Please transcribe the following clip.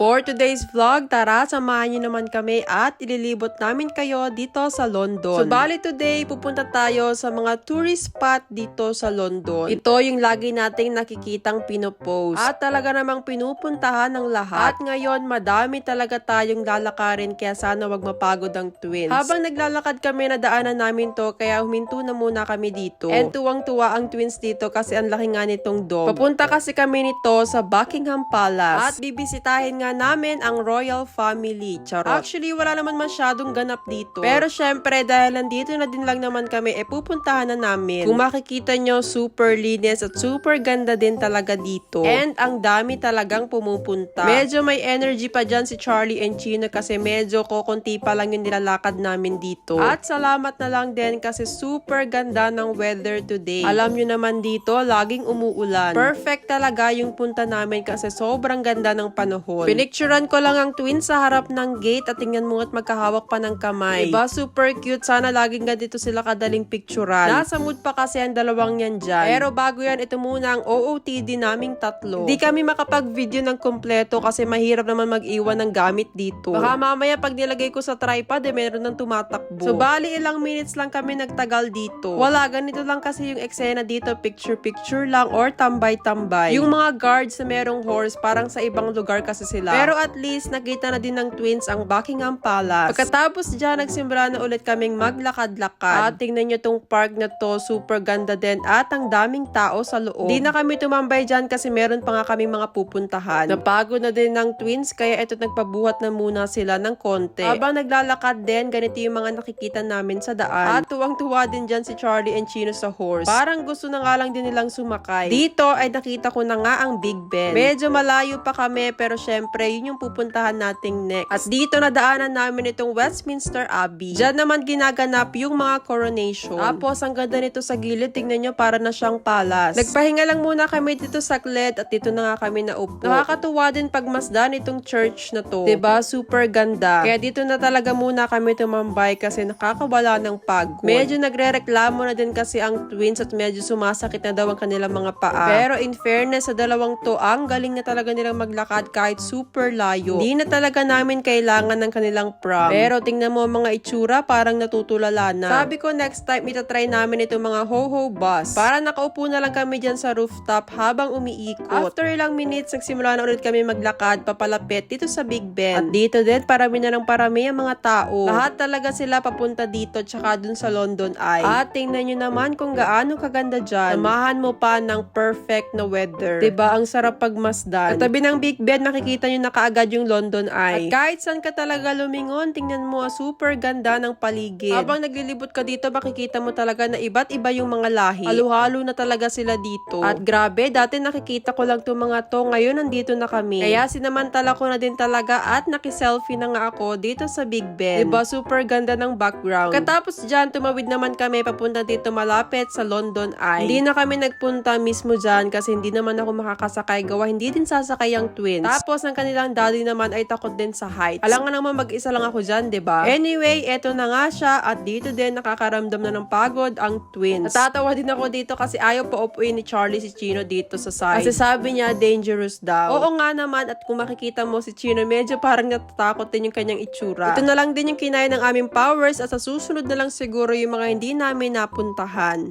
For today's vlog, tara, samahan niyo naman kami at ililibot namin kayo dito sa London. So, bali today, pupunta tayo sa mga tourist spot dito sa London. Ito yung lagi nating nakikitang pinopost. At talaga namang pinupuntahan ng lahat. At ngayon, madami talaga tayong lalakarin kaya sana wag mapagod ang twins. Habang naglalakad kami, nadaanan namin to kaya huminto na muna kami dito. And tuwang-tuwa ang twins dito kasi ang laki nga nitong dog. Papunta kasi kami nito sa Buckingham Palace. At bibisitahin nga namin ang royal family. Charot. Actually, wala naman masyadong ganap dito. Pero syempre, dahil nandito na din lang naman kami, eh pupuntahan na namin. Kung makikita nyo, super linis at super ganda din talaga dito. And ang dami talagang pumupunta. Medyo may energy pa dyan si Charlie and Chino kasi medyo kokonti pa lang yung nilalakad namin dito. At salamat na lang din kasi super ganda ng weather today. Alam nyo naman dito, laging umuulan. Perfect talaga yung punta namin kasi sobrang ganda ng panahon. Pinicturan ko lang ang twins sa harap ng gate at tingnan mo at magkahawak pa ng kamay. Diba? Super cute. Sana laging ganito sila kadaling picturean. Nasa mood pa kasi ang dalawang yan dyan. Pero bago yan, ito muna ang OOTD naming tatlo. Di kami makapag-video ng kompleto kasi mahirap naman mag-iwan ng gamit dito. Baka mamaya pag nilagay ko sa tripod, eh, meron nang tumatakbo. So, bali ilang minutes lang kami nagtagal dito. Wala, ganito lang kasi yung eksena dito, picture-picture lang or tambay-tambay. Yung mga guards na merong horse, parang sa ibang lugar kasi sila. Pero at least, nakita na din ng twins ang Buckingham Palace. Pagkatapos dyan, nagsimula na ulit kaming maglakad-lakad. At tingnan nyo tong park na to, super ganda din. At ang daming tao sa loob. Di na kami tumambay dyan kasi meron pa nga kaming mga pupuntahan. Napagod na din ng twins, kaya ito nagpabuhat na muna sila ng konti. Habang naglalakad din, ganito yung mga nakikita namin sa daan. At tuwang-tuwa din dyan si Charlie and Chino sa horse. Parang gusto na nga lang din nilang sumakay. Dito ay nakita ko na nga ang Big Ben. Medyo malayo pa kami pero syempre yun yung pupuntahan nating next. At dito nadaanan namin itong Westminster Abbey. Diyan naman ginaganap yung mga coronation. Tapos ang ganda nito sa gilid, tingnan nyo para na siyang palace. Nagpahinga lang muna kami dito sa kled at dito na nga kami naupo. Nakakatuwa din pagmasdan itong church na to. ba Super ganda. Kaya dito na talaga muna kami tumambay kasi nakakawala ng pagod. Medyo nagre-reklamo na din kasi ang twins at medyo sumasakit na daw ang kanilang mga paa. Pero in fairness sa dalawang to, ang galing na talaga nilang maglakad kahit super layo. Hindi na talaga namin kailangan ng kanilang prom. Pero tingnan mo mga itsura, parang natutulala na. Sabi ko next time itatry namin itong mga ho-ho bus. Para nakaupo na lang kami dyan sa rooftop habang umiikot. After ilang minutes, nagsimula na ulit kami maglakad papalapit dito sa Big Ben. At dito din, parami na ng parami ang mga tao. Lahat talaga sila papunta dito tsaka dun sa London Eye. At tingnan nyo naman kung gaano kaganda dyan. Samahan mo pa ng perfect na weather. 'Di ba Ang sarap pagmasdan. Sa tabi ng Big Ben, makikita nyo na kaagad yung London Eye. At kahit saan ka talaga lumingon, tingnan mo, ah, super ganda ng paligid. Habang naglilibot ka dito, makikita mo talaga na iba't iba yung mga lahi. Halo-halo na talaga sila dito. At grabe, dati nakikita ko lang itong mga to, ngayon nandito na kami. Kaya sinamantala ko na din talaga at nakiselfie na nga ako dito sa Big Ben. Diba, super ganda ng background. Katapos dyan, tumawid naman kami papunta dito malapit sa London Eye. Hindi na kami nagpunta mismo dyan kasi hindi naman ako makakasakay gawa, hindi din sasakay ang twins. Tapos, ang kanilang daddy naman ay takot din sa heights. Alam nga naman mag-isa lang ako dyan, ba? Anyway, eto na nga siya at dito din nakakaramdam na ng pagod ang twins. Natatawa din ako dito kasi ayaw pa upuin ni Charlie si Chino dito sa side. Kasi sabi niya, dangerous daw. Oo nga naman at kung makikita mo si Chino, medyo parang natatakot din yung kanyang itsura. Ito na lang din yung kinaya ng aming powers at sa susunod na lang siguro yung mga hindi namin napuntahan.